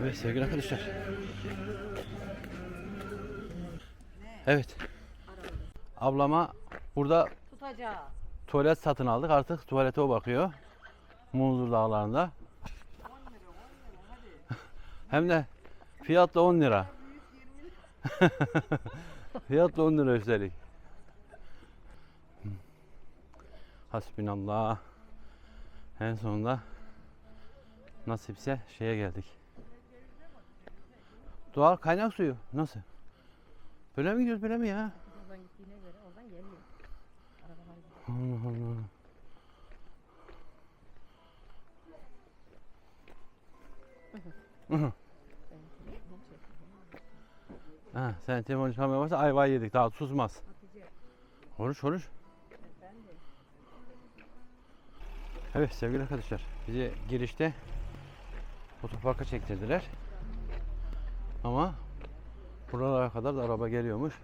Evet sevgili arkadaşlar. Evet. Ablama burada Tutacağız. tuvalet satın aldık. Artık tuvalete o bakıyor. Munzur dağlarında. Hem de fiyatla 10 lira. fiyatla 10 lira üstelik. Hasbinallah. En sonunda nasipse şeye geldik. Doğal kaynak suyu. Nasıl? Böyle mi gidiyoruz böyle mi ya? Oradan gittiğine göre oradan geliyor. Arabalar gidiyor. Allah Allah. Ha, sen telefonu çalmaya başla ayva yedik daha susmaz. Konuş konuş. Evet sevgili arkadaşlar bizi girişte otoparka çektirdiler. Ama buralara kadar da araba geliyormuş.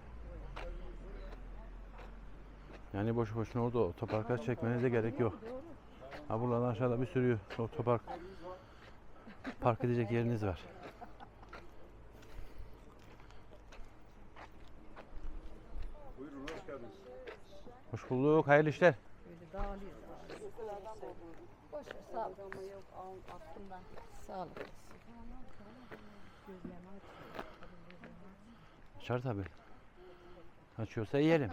Yani boşu boşuna orada otoparka çekmenize gerek yok. Ha buradan aşağıda bir sürü otopark park edecek yeriniz var. Buyurun hoş geldiniz. Hoş bulduk, hayırlı işler. Böyle dağılıyor. Boş ver sağ ol. Sağ ol. Açar tabii. Açıyorsa yiyelim.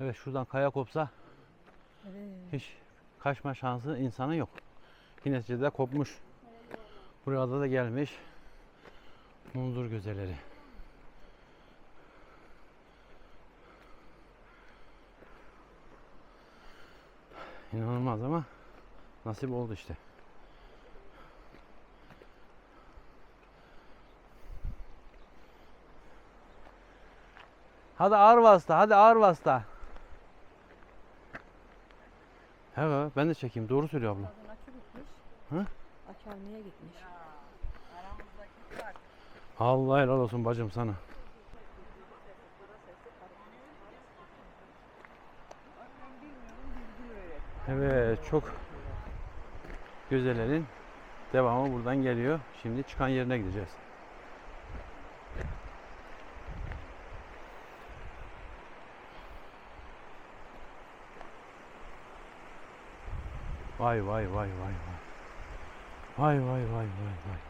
Evet şuradan kaya kopsa Evet. hiç kaçma şansı insanın yok. Yine de kopmuş. Burada da gelmiş. Munzur gözeleri. İnanılmaz ama nasip oldu işte. Hadi ağır vasıta, hadi ağır vasıta. He ben de çekeyim. Doğru söylüyor abla. Kadın açı gitmiş. Hı? Aç almaya gitmiş. Allah helal olsun bacım sana. Evet çok güzellerin devamı buradan geliyor. Şimdi çıkan yerine gideceğiz. Vay vay vay vay vay. Vay vay vay vay vay.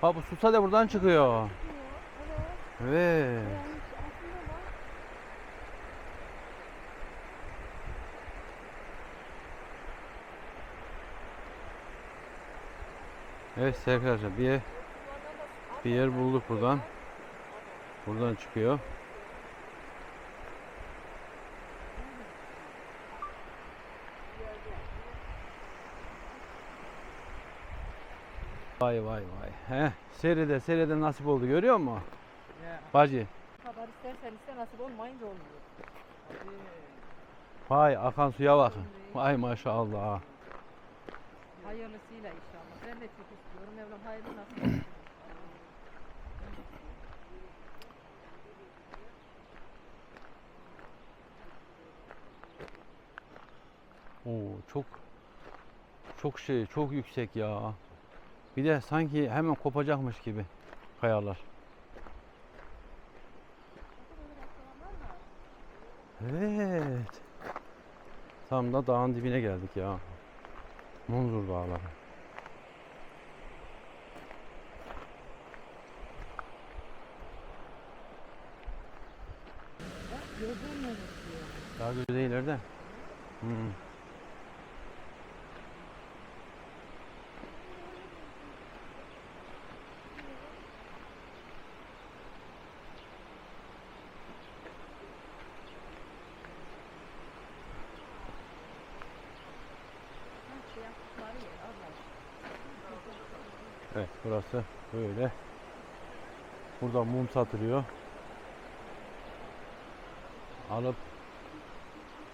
Ha bu susa da buradan çıkıyor. Evet. Evet arkadaşlar bir yer, bir yer bulduk buradan. Buradan çıkıyor. Vay Heh, seride seride nasip oldu görüyor musun? Bacı. kadar istersen iste nasip olmayınca olmuyor. Vay akan suya bakın. Vay maşallah. Hayırlısıyla inşallah. Ben de çok istiyorum. Mevlam hayırlı nasip etsin. Oo çok çok şey çok yüksek ya. Bir de sanki hemen kopacakmış gibi kayalar. Evet. Tam da dağın dibine geldik ya. Munzur Dağları. Daha güzeylerde. Hmm. Şey yaptıkları yer Allah. Evet burası böyle. Burada mum satılıyor. Alıp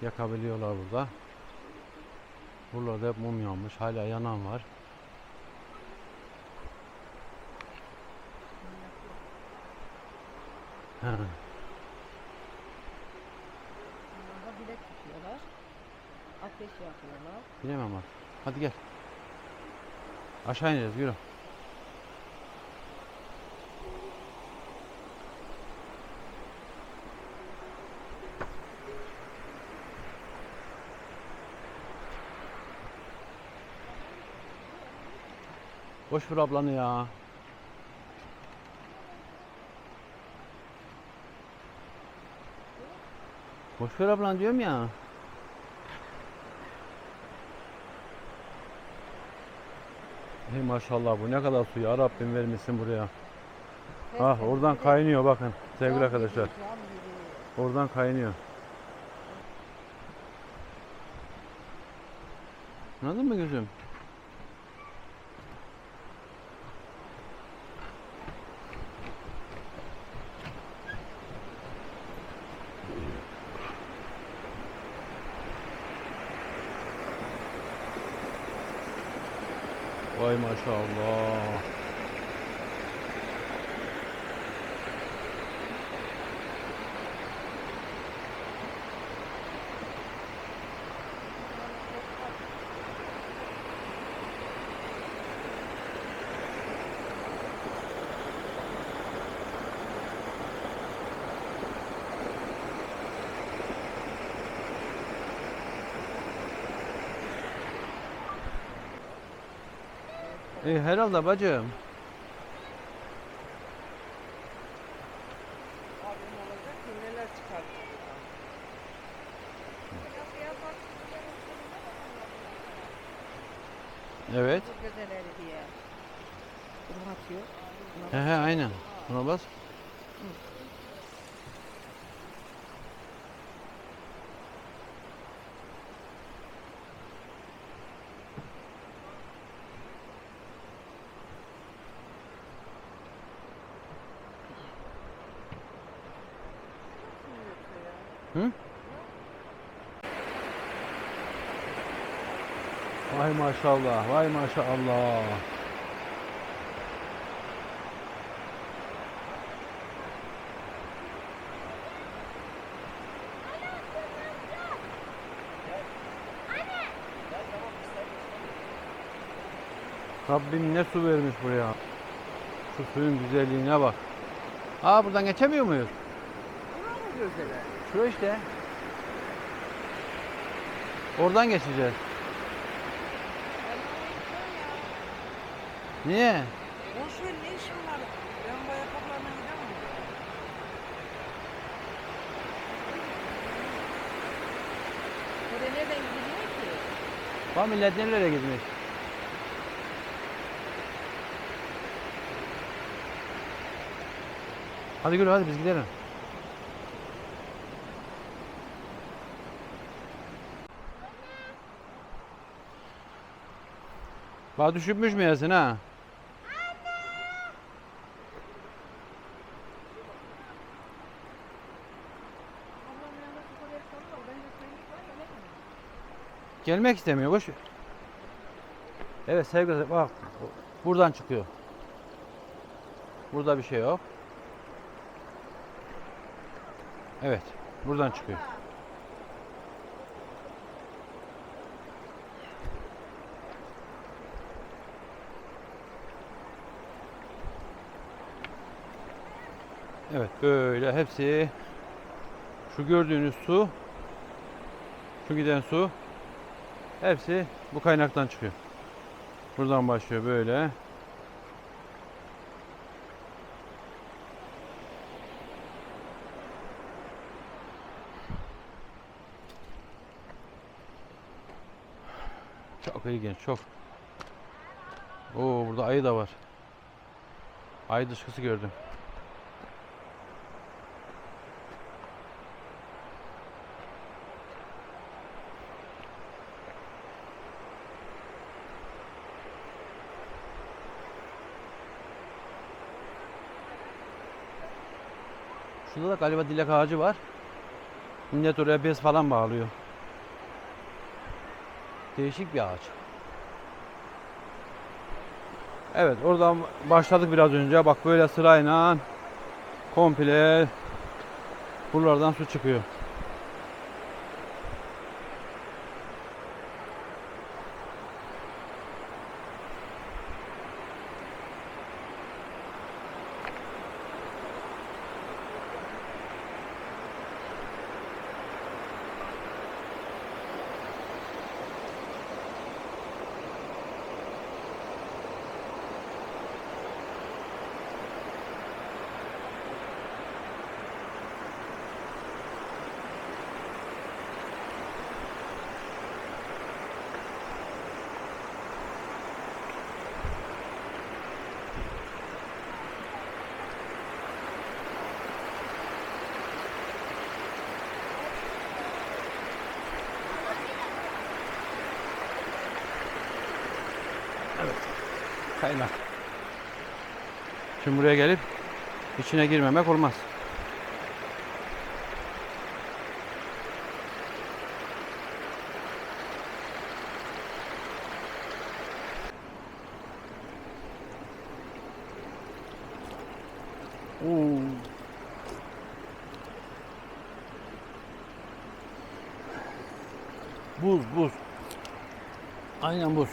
yakabiliyorlar burada. Buralarda hep mum yanmış. Hala yanan var. Bunlarda bilek tutuyorlar. At ateş yakıyorlar. Bilemem artık. Hadi gel. Aşağı ineceğiz yürü. Boş ver ablanı ya. Boş ver ablan diyorum ya. Hey maşallah bu ne kadar su ya Rabbim vermişsin buraya. Ah oradan kaynıyor bakın sevgili arkadaşlar. Oradan kaynıyor. Anladın mı gözüm? Vay maşallah. E, herhalde bacım. Abim olacak ki neler çıkartıyor. Evet. Çok güzelleri diye. Bunu atıyor. He he aynen. Buna bas. Hı? Vay maşallah, vay maşallah. Rabbim ne su vermiş buraya. Şu suyun güzelliğine bak. Aa buradan geçemiyor muyuz? Buna mı? Şu işte. Oradan geçeceğiz. Niye? Boş ver ne işin var? Ben bu ayakkabılarla gidemem. Buraya nereden gidiyor ki? Bak millet nerelere gitmiş. Hadi gül hadi biz gidelim. Bak düşürmüş mü Yasin ha? Ablam yanında su kadar kalıyor. Ben de suyunu koy öyle mi? Gelmek istemiyor boş. ver. Evet sevgili bak buradan çıkıyor. Burada bir şey yok. Evet buradan çıkıyor. Evet böyle hepsi şu gördüğünüz su şu giden su Hepsi bu kaynaktan çıkıyor. Buradan başlıyor böyle. Çok ilginç, çok. Oo burada ayı da var. Ayı dışkısı gördüm. Şurada da galiba dilek ağacı var. Millet oraya bez falan bağlıyor. Değişik bir ağaç. Evet oradan başladık biraz önce. Bak böyle sırayla komple buralardan su çıkıyor. Kaynak. Şimdi buraya gelip içine girmemek olmaz. Buz, buz. Aynen buz.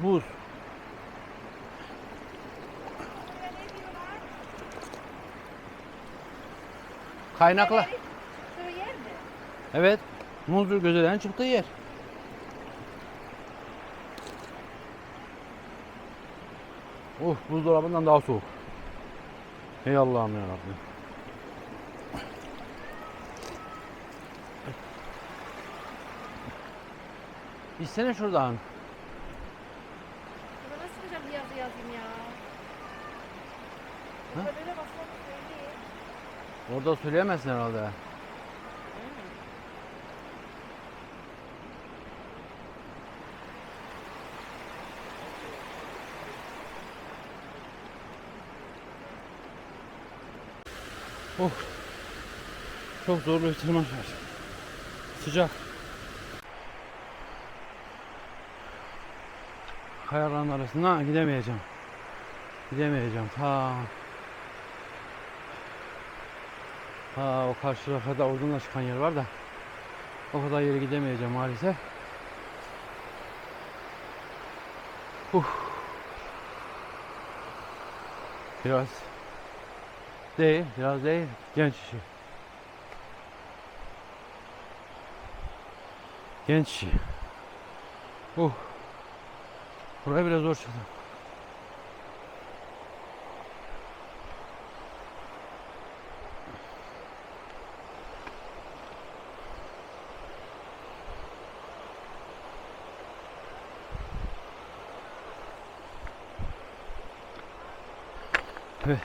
Buz. Kaynakla. Evet. Muzdur gözelerin çıktığı yer. Oh buzdolabından daha soğuk. Ey Allah'ım ya Rabbim. İçsene şuradan. Burada nasıl hocam bir yazı yazayım ya? Ha? Burada böyle basmak söyleyeyim. Orada söyleyemezsin herhalde. Oh. Çok zorlu bir tırmanış var. Sıcak. Kayaların arasına gidemeyeceğim. Gidemeyeceğim. Ta Ha o karşı kadar oradan da çıkan yer var da o kadar yere gidemeyeceğim maalesef. Uf. Biraz değil, biraz değil. Genç işi. Genç işi. Uh. Buraya biraz zor çıktım.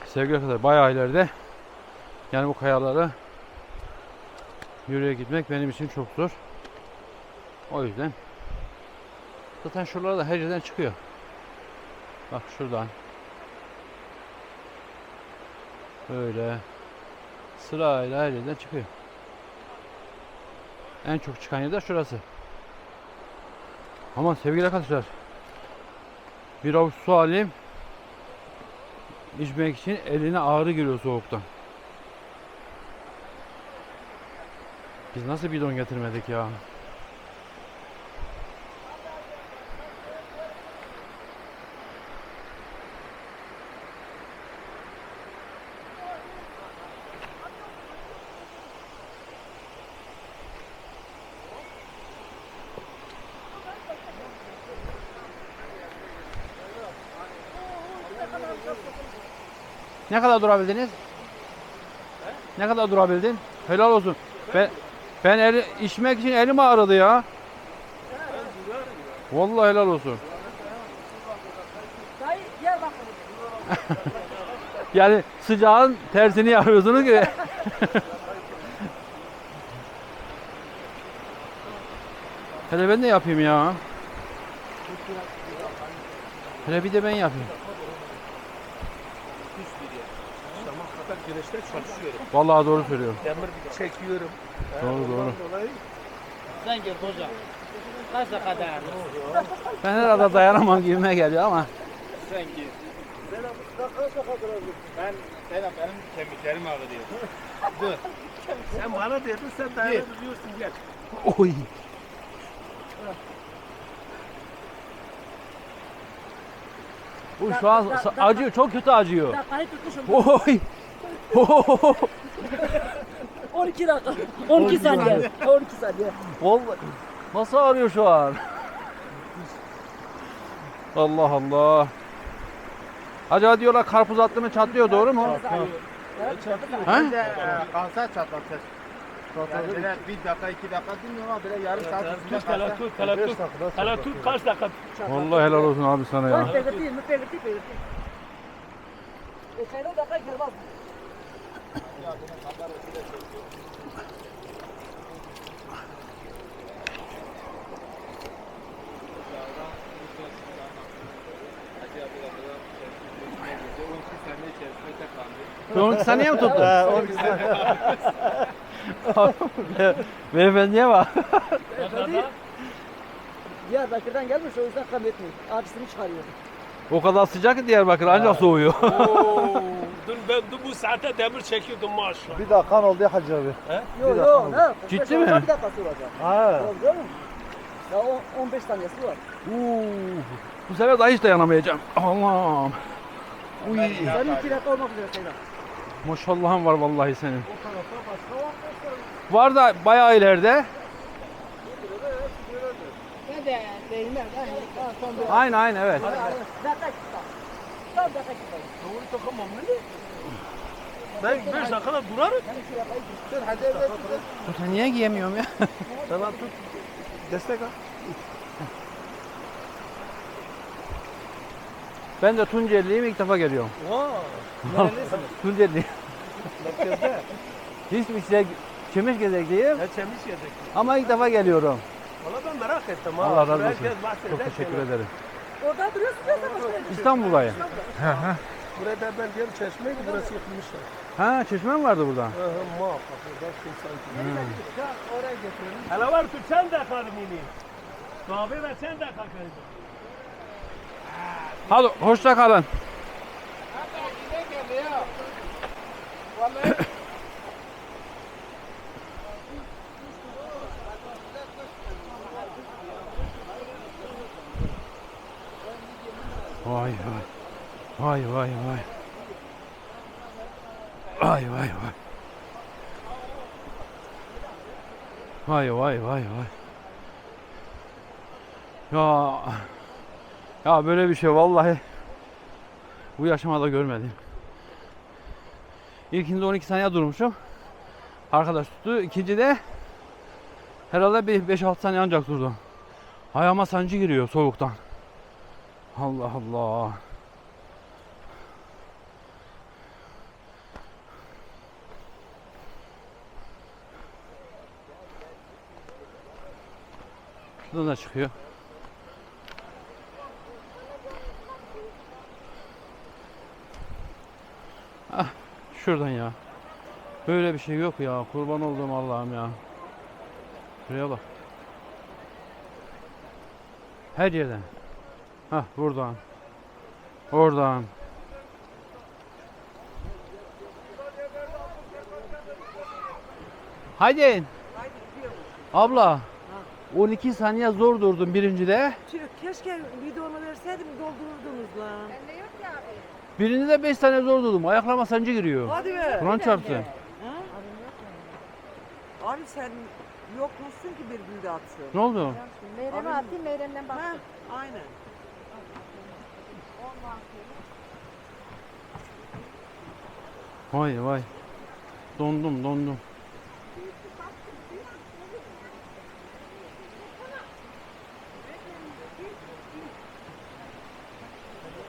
Sevgili arkadaşlar bayağı ileride. Yani bu kayaları yürüye gitmek benim için çok zor. O yüzden zaten şuralarda da her yerden çıkıyor. Bak şuradan. Böyle sırayla her yerden çıkıyor. En çok çıkan yer de şurası. Ama sevgili arkadaşlar bir avuç su alayım içmek için eline ağrı giriyor soğuktan. Biz nasıl bidon getirmedik ya? Ne kadar durabildiniz? Ne kadar durabildin? Helal olsun. Ben ben eli, içmek için elim ağrıdı ya. Vallahi helal olsun. Yani sıcağın tersini yapıyorsunuz ki. Hele ben de yapayım ya. Hele bir de ben yapayım. Kadar güneşte çalışıyorum. Vallahi doğru söylüyorum. Demir çekiyorum. Doğru doğru. Dolayı Sen gel hocam. Kaç dakika dayanır? Ben herhalde dayanamam gibime geliyor ama. Sen gel. Ben, Selam benim kemiklerim ağrıyor. Dur. sen bana dedin sen dayanabiliyorsun gel. Oy. Bu şu an acıyor, çok kötü acıyor. Oy. Oy. 12 dakika. 12 saniye. 12 saniye. Vallahi nasıl ağrıyor şu an? Allah Allah. Acaba diyorlar karpuz attı mı çatlıyor doğru mu? Ha? E, kanser çatlatır. Yani böyle bir dakika iki dakika bilmiyorum ama böyle yarım saat üstünde Tut kanser. tut kala tut. Kala tut kaç dakika. Vallahi helal olsun abi sana ya. Mi? Belirteyim belirteyim. E dakika girmez. 12 saniye mi tuttu? He, 12 saniye. Beyefendiye bak. Beyefendi Diyarbakır'dan gelmiş o yüzden kam etmiyor. Abisini çıkarıyor. O kadar sıcak ki Diyarbakır ancak soğuyor. Oo, dün ben dün bu saate demir çekiyordum maşallah. Bir dakikan oldu ya Hacı abi. Yok yok ne? Ciddi 45 mi? olsa Bir dakikası olacak. Ha. Yok canım. Ya o- 15 saniyesi var. Uuu, Bu sefer daha hiç dayanamayacağım. Allah'ım. Uy. Senin 2 dakika olmak üzere Seyda. Maşallahın var vallahi senin. Var da bayağı ileride. Ne de değmez. Aynı evet. Tam dakika çıkar. Doğru takamam ne? Ben 5 dakikada durarım. Ben niye giyemiyorum ya? Sana tut. Destek al. Ben de Tunceliliyim ilk defa geliyorum. Vaa. Tunceliliyim. Hiçbir şey Çemiş gezekliyim Ne çemiş yedik. ama ilk defa geliyorum. Valla ben merak ettim ha. Allah razı olsun. Herkes bahseder Çok teşekkür şeyler. ederim. Orada duruyorsun ya sen başka yerde. İstanbul'dayım. Burada ben diğer çeşmeydi burası yıkılmışlar. Ha çeşme mi vardı burada? Hı hı muhakkak. Burada şey sanki. Ya oraya götürelim. Hele var tu çend dakika mini. Kahve ve çend dakika kaldı. Hadi hoşça kalın. Vay vay. Vay vay vay. Vay vay vay. Vay vay vay vay. Ya ya böyle bir şey vallahi bu yaşıma da görmedim. İlkinde 12 saniye durmuşum. Arkadaş tuttu. İkinci de herhalde bir 5-6 saniye ancak durdu. Ayağıma sancı giriyor soğuktan. Allah Allah. Şuradan da çıkıyor. Ah, şuradan ya. Böyle bir şey yok ya. Kurban olduğum Allah'ım ya. Şuraya bak. Her yerden. Hah buradan. Oradan. Haydi. Abla. 12 saniye zor durdum birincide. Keşke videonu verseydim doldururdunuz lan. Birinde 5 saniye zor durdum. Ayaklarıma sancı giriyor. Hadi be. Kur'an çarptı. Abi sen yokmuşsun ki bir günde atsın. Ne oldu? Meyrem'e atayım, Meyrem'den bak. Ha, aynen. Vay vay. Dondum dondum.